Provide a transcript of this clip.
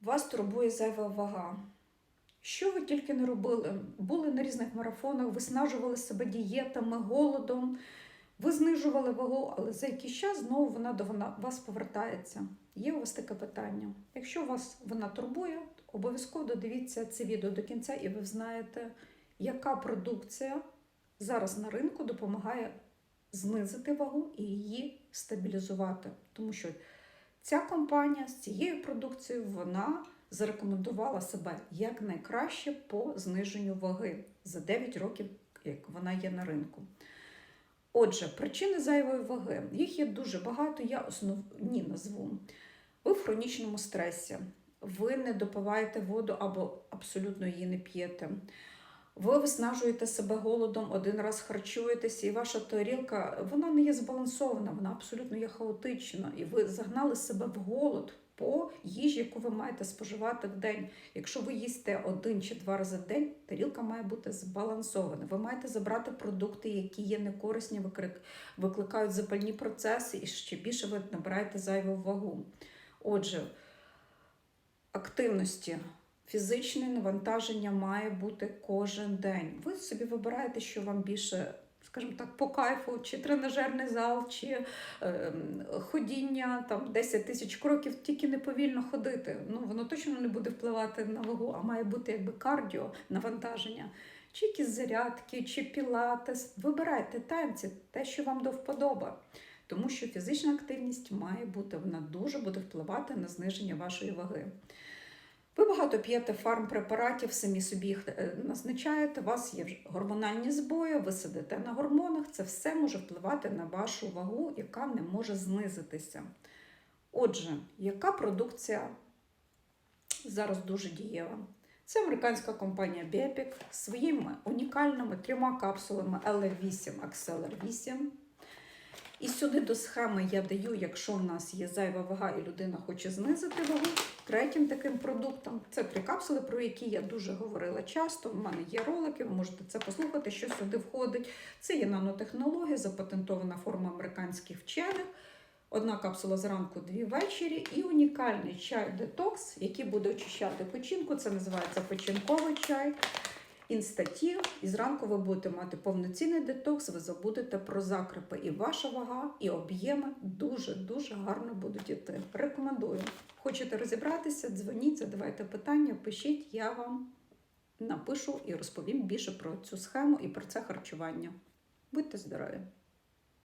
Вас турбує зайва вага. Що ви тільки не робили? Були на різних марафонах, виснажували себе дієтами, голодом, ви знижували вагу, але за якийсь час знову вона до вас повертається. Є у вас таке питання. Якщо вас вона турбує, обов'язково додивіться це відео до кінця, і ви знаєте, яка продукція зараз на ринку допомагає знизити вагу і її стабілізувати. Тому що ця компанія з цією продукцією вона зарекомендувала себе як найкраще по зниженню ваги за 9 років, як вона є на ринку. Отже, причини зайвої ваги. Їх є дуже багато, я основні назву. Ви в хронічному стресі, ви не допиваєте воду або абсолютно її не п'єте. Ви виснажуєте себе голодом, один раз харчуєтеся, і ваша тарілка вона не є збалансована, вона абсолютно є хаотична. І ви загнали себе в голод по їжі, яку ви маєте споживати в день. Якщо ви їсте один чи два рази в день, тарілка має бути збалансована. Ви маєте забрати продукти, які є некорисні, викликають запальні процеси, і ще більше ви набираєте зайву вагу. Отже, активності. Фізичне навантаження має бути кожен день. Ви собі вибираєте, що вам більше, скажімо так, по кайфу, чи тренажерний зал, чи е, ходіння там 10 тисяч кроків, тільки не повільно ходити. Ну воно точно не буде впливати на вагу, а має бути якби кардіо навантаження. Чи якісь зарядки, чи пілатес. Вибирайте танці, те, що вам до вподоби. Тому що фізична активність має бути, вона дуже буде впливати на зниження вашої ваги. Ви багато п'єте фармпрепаратів, самі собі їх е, назначаєте, у вас є гормональні збої, ви сидите на гормонах, це все може впливати на вашу вагу, яка не може знизитися. Отже, яка продукція зараз дуже дієва? Це американська компанія Bepic своїми унікальними трьома капсулами LR8 Acceler 8. І сюди до схеми я даю, якщо в нас є зайва вага і людина хоче знизити вагу, третім таким продуктом це три капсули, про які я дуже говорила часто. В мене є ролики, ви можете це послухати, що сюди входить. Це є нанотехнологія, запатентована форма американських вчених. Одна капсула зранку, дві ввечері, і унікальний чай детокс, який буде очищати печінку. Це називається печінковий чай. Інстатів, і зранку ви будете мати повноцінний детокс, ви забудете про закрипи. І ваша вага, і об'єми дуже-дуже гарно будуть йти. Рекомендую. Хочете розібратися, дзвоніть, задавайте питання, пишіть, я вам напишу і розповім більше про цю схему і про це харчування. Будьте здорові!